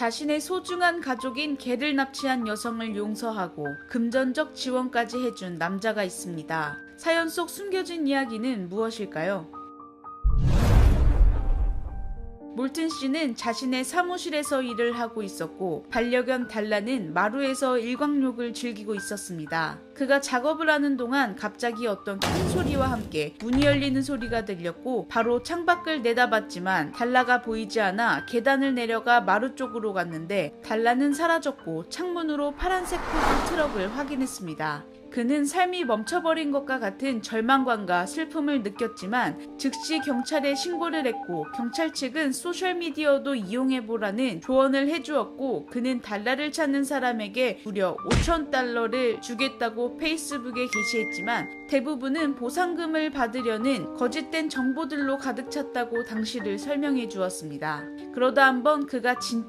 자신의 소중한 가족인 개를 납치한 여성을 용서하고 금전적 지원까지 해준 남자가 있습니다. 사연 속 숨겨진 이야기는 무엇일까요? 몰튼 씨는 자신의 사무실에서 일을 하고 있었고 반려견 달라는 마루에서 일광욕을 즐기고 있었습니다. 그가 작업을 하는 동안 갑자기 어떤 큰 소리와 함께 문이 열리는 소리가 들렸고 바로 창밖을 내다봤지만 달라가 보이지 않아 계단을 내려가 마루 쪽으로 갔는데 달라는 사라졌고 창문으로 파란색 포드 트럭을 확인했습니다. 그는 삶이 멈춰버린 것과 같은 절망감과 슬픔을 느꼈지만 즉시 경찰에 신고를 했고 경찰 측은 소셜미디어도 이용해보라는 조언을 해주었고 그는 달러를 찾는 사람에게 무려 5천 달러를 주겠다고 페이스북에 게시했지만 대부분은 보상금을 받으려는 거짓된 정보들로 가득 찼다고 당시를 설명해 주었습니다. 그러다 한번 그가 진짜